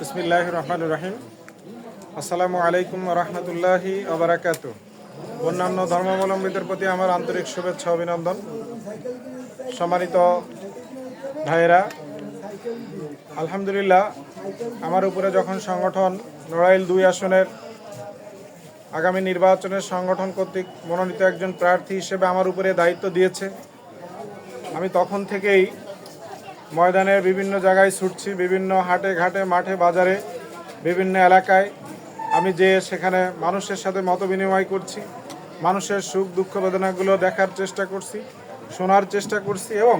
বিসমিল্লাহ রহমান রহিম আসসালামু আলাইকুম রহমতুল্লাহি আবরাকাত অন্যান্য ধর্মাবলম্বীদের প্রতি আমার আন্তরিক শুভেচ্ছা অভিনন্দন। সম্মানিত ভাইয়েরা, আলহামদুলিল্লাহ, আমার উপরে যখন সংগঠন নড়াইল দুই আসনের আগামী নির্বাচনের সংগঠন কর্তৃক মনোনীত একজন প্রার্থী হিসেবে আমার উপরে দায়িত্ব দিয়েছে, আমি তখন থেকেই ময়দানের বিভিন্ন জায়গায় ছুটছি, বিভিন্ন হাটে ঘাটে, মাঠে, বাজারে, বিভিন্ন এলাকায়। আমি যে সেখানে মানুষের সাথে মত বিনিময় করছি, মানুষের সুখ দুঃখ বেদনাগুলো দেখার চেষ্টা করছি, শোনার চেষ্টা করছি এবং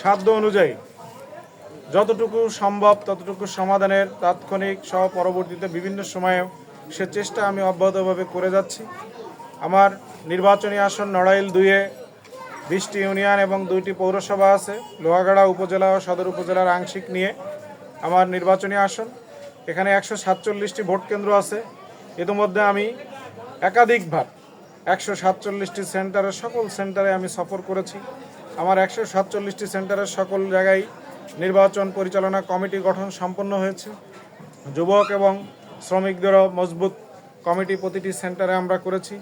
সাধ্য অনুযায়ী যতটুকু সম্ভব, ততটুকু সমাধানের তাৎক্ষণিক সহ পরবর্তীতে বিভিন্ন সময়েও সে চেষ্টা আমি অব্যাহতভাবে করে যাচ্ছি। আমার নির্বাচনী আসন নড়াইল দুইয়ে বিশটি ইউনিয়ন এবং দুইটি পৌরসভা আছে, লোহাগাড়া উপজেলা ও সদর উপজেলার আংশিক নিয়ে। আমার নির্বাচনী আসন, এখানে একশো সাতচল্লিশটি ভোট কেন্দ্র আছে। ইতিমধ্যে আমি একাধিকবার একশো সাতচল্লিশটি সেন্টারের সকল সেন্টারে আমি সফর করেছি। আমার একশো সাতচল্লিশটি সেন্টারের সকল জায়গায় নির্বাচন পরিচালনা কমিটি গঠন সম্পন্ন হয়েছে। যুবক এবং শ্রমিকদেরও মজবুত কমিটি প্রতিটি সেন্টারে আমরা করেছি।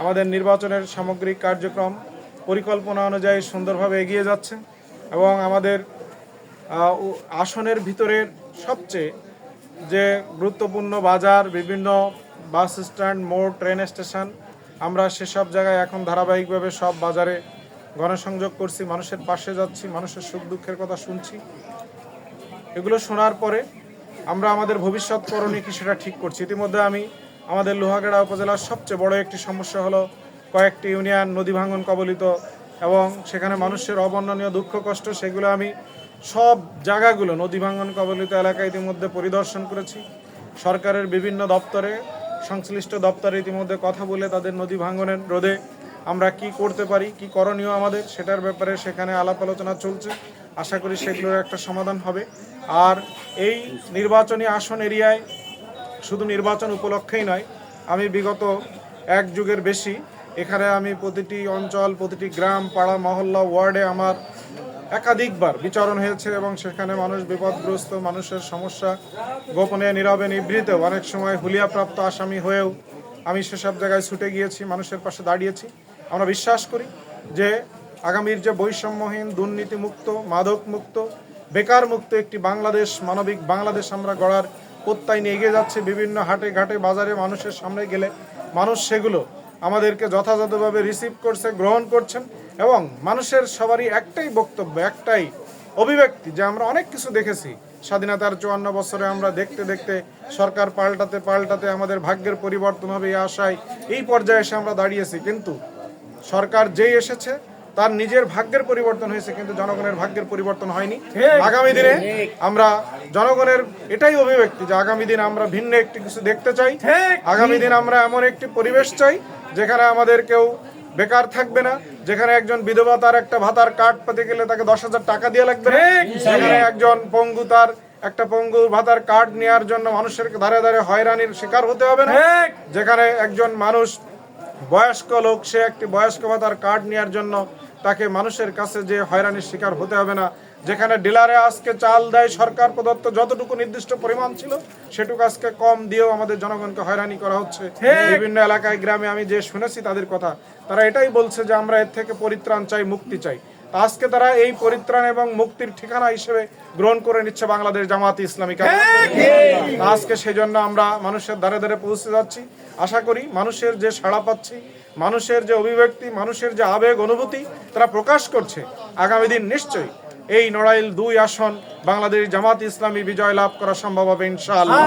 আমাদের নির্বাচনের সামগ্রিক কার্যক্রম পরিকল্পনা অনুযায়ী সুন্দরভাবে এগিয়ে যাচ্ছে এবং আমাদের আসনের ভিতরের সবচেয়ে যে গুরুত্বপূর্ণ বাজার, বিভিন্ন বাস স্ট্যান্ড, মোড়, ট্রেন স্টেশন, আমরা সেসব জায়গায় এখন ধারাবাহিকভাবে সব বাজারে গণসংযোগ করছি, মানুষের পাশে যাচ্ছি, মানুষের সুখ দুঃখের কথা শুনছি। এগুলো শোনার পরে আমরা আমাদের ভবিষ্যৎ করণীয় কি সেটা ঠিক করছি। ইতিমধ্যে আমি আমাদের লোহাগড়া উপজেলার সবচেয়ে বড় একটি সমস্যা হলো কয়েকটি ইউনিয়ন নদী ভাঙন কবলিত এবং সেখানে মানুষের অবর্ণনীয় দুঃখ, কষ্ট, সেগুলো আমি সব জায়গাগুলো নদী ভাঙন কবলিত এলাকা ইতিমধ্যে পরিদর্শন করেছি। সরকারের বিভিন্ন দপ্তরে, সংশ্লিষ্ট দপ্তরে ইতিমধ্যে কথা বলে তাদের নদী ভাঙনের রোধে আমরা কি করতে পারি, কি করণীয় আমাদের সেটার ব্যাপারে সেখানে আলাপ আলোচনা চলছে। আশা করি সেগুলোর একটা সমাধান হবে। আর এই নির্বাচনী আসন এরিয়ায় শুধু নির্বাচন উপলক্ষেই নয়, আমি বিগত এক যুগের বেশি এখানে আমি প্রতিটি অঞ্চল, প্রতিটি গ্রাম, পাড়া, মহল্লা, ওয়ার্ডে আমার একাধিকবার বিচরণ হয়েছে এবং সেখানে মানুষ বিপদগ্রস্ত, মানুষের সমস্যা গোপনে, নীরবে নিভৃতেও অনেক সময় হুলিয়াপ্রাপ্ত আসামি হয়েও আমি সেসব জায়গায় ছুটে গিয়েছি, মানুষের পাশে দাঁড়িয়েছি। আমরা বিশ্বাস করি যে আগামীর যে বৈষম্যহীন, দুর্নীতিমুক্ত মাদক মুক্ত বেকার মুক্ত একটি বাংলাদেশ, মানবিক বাংলাদেশ আমরা গড়ার প্রত্যয় নিয়ে এগিয়ে যাচ্ছে। বিভিন্ন হাটে ঘাটে বাজারে মানুষের সামনে গেলে মানুষ সেগুলো আমাদেরকে যথাযথভাবে রিসিভ করছে, গ্রহণ করছেন এবং মানুষের সবারই একটাই বক্তব্য, একটাই অভিব্যক্তি যে আমরা অনেক কিছু দেখেছি। স্বাধীনতার চুয়ান্ন বছরে আমরা দেখতে দেখতে সরকার পাল্টাতে পাল্টাতে আমাদের ভাগ্যের পরিবর্তন হবে এই আশায় এই পর্যায়ে এসে আমরা দাঁড়িয়েছি। কিন্তু সরকার যেই এসেছে তার নিজের ভাগ্যের পরিবর্তন হয়েছে কিন্তু জনগণের ভাগ্যের পরিবর্তন হয়নি। আগামী দিনে আমরা জনগণের এটাই অভিব্যক্তি যে আগামী দিন আমরা ভিন্ন একটি কিছু দেখতে চাই। আগামী দিন আমরা এমন একটি পরিবেশ চাই যেখানে আমাদের কেউ বেকার থাকবে না যেখানে একজন বিধবা তার একটা ভাতার কার্ড পেতে গেলে তাকে দশ হাজার টাকা দিয়ে লাগবে না। যেখানে একজন পঙ্গু তার একটা পঙ্গু ভাতার কার্ড নেওয়ার জন্য মানুষের ধারে ধারে হয়রানির শিকার হতে হবে না। যেখানে একজন মানুষ বয়স্ক লোক সে একটি বয়স্ক ভাতার কার্ড নেওয়ার জন্য তাকে মানুষের কাছে যে হয়রানির শিকার হতে হবে না। যেখানে ডিলারে আজকে চাল দেয় সরকার প্রদত্ত যতটুকু নির্দিষ্ট পরিমাণ ছিল সেটুকু আজকে কম দিয়েও আমাদের জনগণকে হয়রানি করা হচ্ছে। বিভিন্ন এলাকায় গ্রামে আমি যে শুনেছি তাদের কথা তারা এটাই বলছে যে আমরা এর থেকে পরিত্রাণ চাই মুক্তি চাই। আজকে তারা এই পরিত্রাণ এবং মুক্তির ঠিকানা হিসেবে গ্রহণ করে নিচ্ছে বাংলাদেশ জামাত ইসলামী আজকে সেই জন্য আমরা মানুষের দ্বারে দ্বারে পৌঁছে যাচ্ছি। আশা করি মানুষের যে সাড়া পাচ্ছি মানুষের যে অভিব্যক্তি মানুষের যে আবেগ অনুভূতি তারা প্রকাশ করছে। আগামী দিন নিশ্চয়ই এই নড়াইল দুই আসন বাংলাদেশ জামাত ইসলামী বিজয় লাভ করা সম্ভব হবে ইনশাআল্লাহ।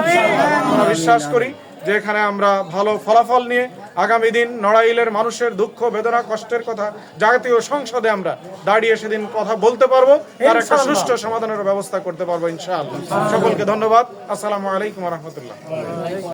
আমরা বিশ্বাস করি যে এখানে আমরা ভালো ফলাফল নিয়ে আগামী দিন নড়াইলের মানুষের দুঃখ বেদনা কষ্টের কথা জাতীয় সংসদে আমরা দাঁড়িয়ে সেদিন কথা বলতে পারব। তার একটা সুষ্ঠু সমাধানের ব্যবস্থা করতে পারব ইনশাআল্লাহ। সকলকে ধন্যবাদ। আসসালামু আলাইকুম রহমতুল্লাহ।